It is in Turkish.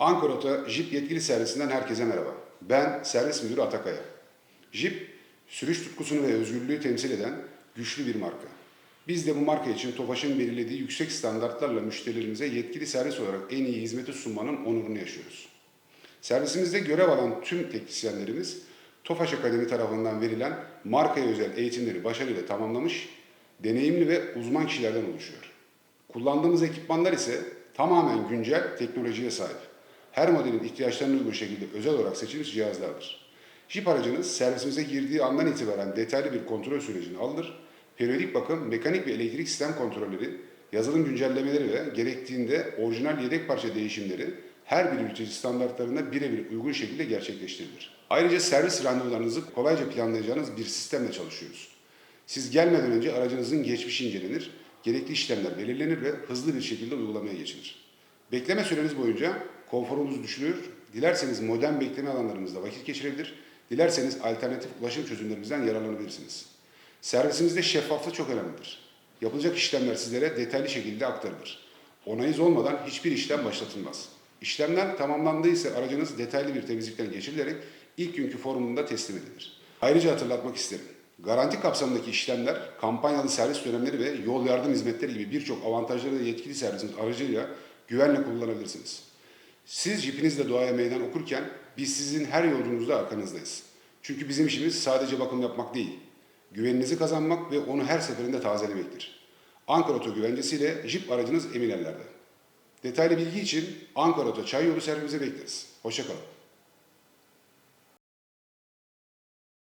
Ankara Oto Jeep yetkili servisinden herkese merhaba. Ben servis müdürü Atakaya. Jeep, sürüş tutkusunu ve özgürlüğü temsil eden güçlü bir marka. Biz de bu marka için TOFAŞ'ın belirlediği yüksek standartlarla müşterilerimize yetkili servis olarak en iyi hizmeti sunmanın onurunu yaşıyoruz. Servisimizde görev alan tüm teknisyenlerimiz TOFAŞ Akademi tarafından verilen markaya özel eğitimleri başarıyla tamamlamış, deneyimli ve uzman kişilerden oluşuyor. Kullandığımız ekipmanlar ise tamamen güncel teknolojiye sahip. Her modelin ihtiyaçlarına uygun şekilde özel olarak seçilmiş cihazlardır. Jeep aracınız servisimize girdiği andan itibaren detaylı bir kontrol sürecini alır. Periyodik bakım, mekanik ve elektrik sistem kontrolleri, yazılım güncellemeleri ve gerektiğinde orijinal yedek parça değişimleri her bir ülkeci standartlarına birebir uygun şekilde gerçekleştirilir. Ayrıca servis randevularınızı kolayca planlayacağınız bir sistemle çalışıyoruz. Siz gelmeden önce aracınızın geçmişi incelenir, gerekli işlemler belirlenir ve hızlı bir şekilde uygulamaya geçilir. Bekleme süreniz boyunca konforunuz düşülür, dilerseniz modern bekleme alanlarımızda vakit geçirebilir, dilerseniz alternatif ulaşım çözümlerimizden yararlanabilirsiniz. Servisimizde şeffaflık çok önemlidir. Yapılacak işlemler sizlere detaylı şekilde aktarılır. Onayınız olmadan hiçbir işlem başlatılmaz. İşlemler tamamlandıysa aracınız detaylı bir temizlikten geçirilerek ilk günkü formunda teslim edilir. Ayrıca hatırlatmak isterim. Garanti kapsamındaki işlemler, kampanyalı servis dönemleri ve yol yardım hizmetleri gibi birçok avantajları da yetkili servisimiz aracıyla güvenle kullanabilirsiniz. Siz jipinizle doğaya meydan okurken biz sizin her yolculuğunuzda arkanızdayız. Çünkü bizim işimiz sadece bakım yapmak değil, güveninizi kazanmak ve onu her seferinde tazelemektir. Ankara Oto güvencesiyle jip aracınız emin ellerde. Detaylı bilgi için Ankara Oto Çay Yolu servise bekleriz. Hoşçakalın.